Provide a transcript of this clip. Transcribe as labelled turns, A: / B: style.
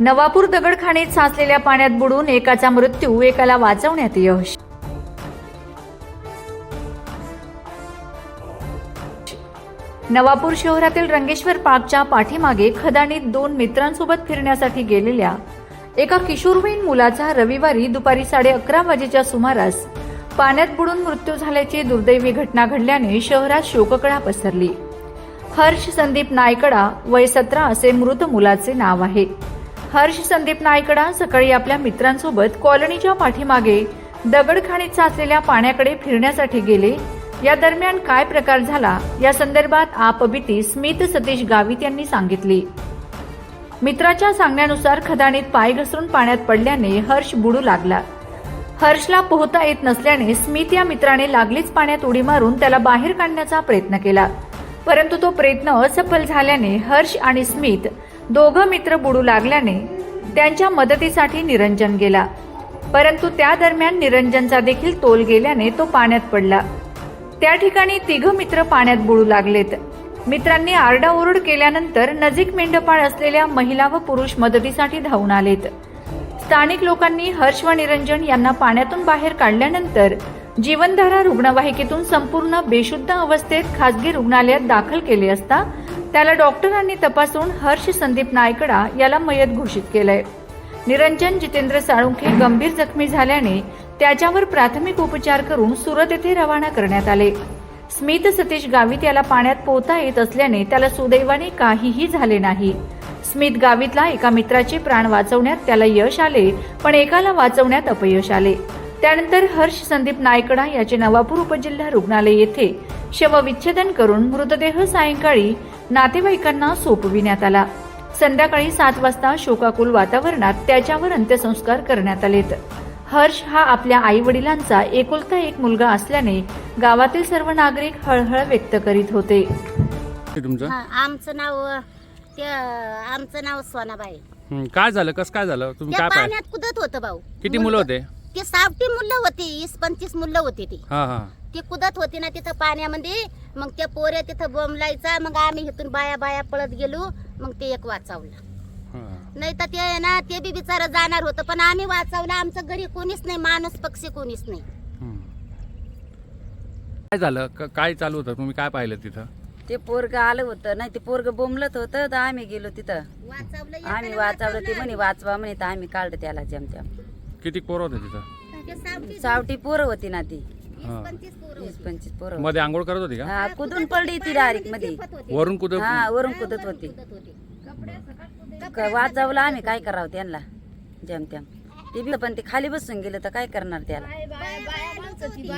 A: नवापूर दगडखाणीत साचलेल्या पाण्यात बुडून एकाचा मृत्यू एकाला वाचवण्यात यश. नवापूर शहरातील रंगेश्वर पार्कच्या पाठीमागे खदानीत दोन मित्रांसोबत फिरण्यासाठी गेलेल्या एका किशोरवयीन मुलाचा रविवारी दुपारी साडे अकरा वाजेच्या सुमारास पाण्यात बुडून मृत्यू झाल्याची दुर्दैवी घटना घडल्याने शहरात शोककळा पसरली. हर्ष संदीप नायकडा वय सतरा असे मृत मुलाचे नाव आहे. हर्ष संदीप नायकडा सकाळी आपल्या मित्रांसोबत कॉलनीच्या पाठीमागे दगडखाणीत साचलेल्या पाण्याकडे फिरण्यासाठी गेले. या दरम्यान काय प्रकार झाला? या संदर्भात आपबीती स्मित सतीश गावित यांनी सांगितली. मित्राच्या सांगण्यानुसार खदाणीत पाय घसरून पाण्यात पडल्याने हर्ष बुडू लागला. हर्षला पोहता येत नसल्याने स्मित या मित्राने लागलीच पाण्यात उडी मारून त्याला बाहेर काढण्याचा प्रयत्न केला. परंतु तो प्रयत्न असफल झाल्याने हर्ष आणि स्मित दोघं मित्र बुडू लागल्याने त्यांच्या मदतीसाठी निरंजन गेला. परंतु त्या दरम्यान निरंजनचा देखील तोल गेल्याने तो पाण्यात पडला. त्या ठिकाणी तिघ मित्र पाण्यात बुडू लागलेत. मित्रांनी आरडाओरड केल्यानंतर नजीक मेंढपाळ असलेल्या महिला व पुरुष मदतीसाठी धावून आलेत. स्थानिक लोकांनी हर्ष व निरंजन यांना पाण्यातून बाहेर काढल्यानंतर जीवनधारा रुग्णवाहिकेतून संपूर्ण बेशुद्ध अवस्थेत खासगी रुग्णालयात दाखल केले असता त्याला डॉक्टरांनी तपासून हर्ष संदीप नायकडा याला मयत घोषित केलंय. निरंजन जितेंद्र साळुंखे गंभीर जखमी झाल्याने त्याच्यावर प्राथमिक उपचार करून सुरत येथे रवाना करण्यात आले. स्मित सतीश गावित याला पाण्यात पोहता येत असल्याने त्याला सुदैवाने काहीही झाले नाही. स्मित गावितला एका मित्राचे प्राण वाचवण्यात त्याला यश आले पण एकाला वाचवण्यात अपयश आले. त्यानंतर हर्ष संदीप नायकडा याचे नवापूर उपजिल्हा रुग्णालय येथे शवविच्छेदन करून मृतदेह सायंकाळी नातेवाईकांना सोपविण्यात आला. संध्याकाळी सात वाजता शोकाकुल वातावरणात त्याच्यावर अंत्यसंस्कार करण्यात आलेत. हर्ष हा आपल्या आई वडिलांचा एकुलता एक मुलगा असल्याने गावातील सर्व नागरिक हळहळ व्यक्त करीत होते.
B: तुमचं?
C: हा, आमचं नाव ते आमचं नाव सोनाबाई.
B: हं, काय झालं? कसं काय झालं? तुम्ही
C: त्या
B: काय पाय
C: पाण्यात कुदत होतं भाऊ.
B: किती मुलं होते?
C: ते सावटी मुलं होती वीस पंचवीस मुलं होती ती.
B: हा हा.
C: ती कुदत होती ना तिथं पाण्यामध्ये. मग त्या पोऱ्या तिथं बोंबलायचा. मग आम्ही इथून बाया बाया पळत गेलो. मग ते एक वाचवलं. नाही तर ते आहे ना ते बी बिचारं जाणार होतं. पण आम्ही वाचवलं. आमचं घरी कोणीच नाही. माणूस पक्षी कोणीच नाही.
B: काय झालं? क- काय चालू होतं? तुम्ही काय पाहिलं तिथं?
D: ते पोरग आलं होतं. नाही ते पोरग बोंबलत होतं. तर आम्ही गेलो तिथं.
C: वाचवलं
D: आम्ही
C: एकाला
D: वाचवलं ते म्हणे वाचवा म्हणे. तर आम्ही काढलं त्याला जमत्या
B: किती पोरं होते तिथं?
C: ते सावटी
D: सावटी पोरं होती ना ती.
B: हा.
C: पंचवीस पोरं होती.
B: मध्ये आंघोळ करत होती का
D: हा कुदून पडली ती
C: डायरेक्टमध्ये.
B: वरून कुठं
D: हा वरून कुदत होती. क- वाचवलं आम्ही काय करावं त्यांना जमत्या ते बी पण ते खाली बसून गेलं तर काय करणार त्याला
C: बाया- बाया होती.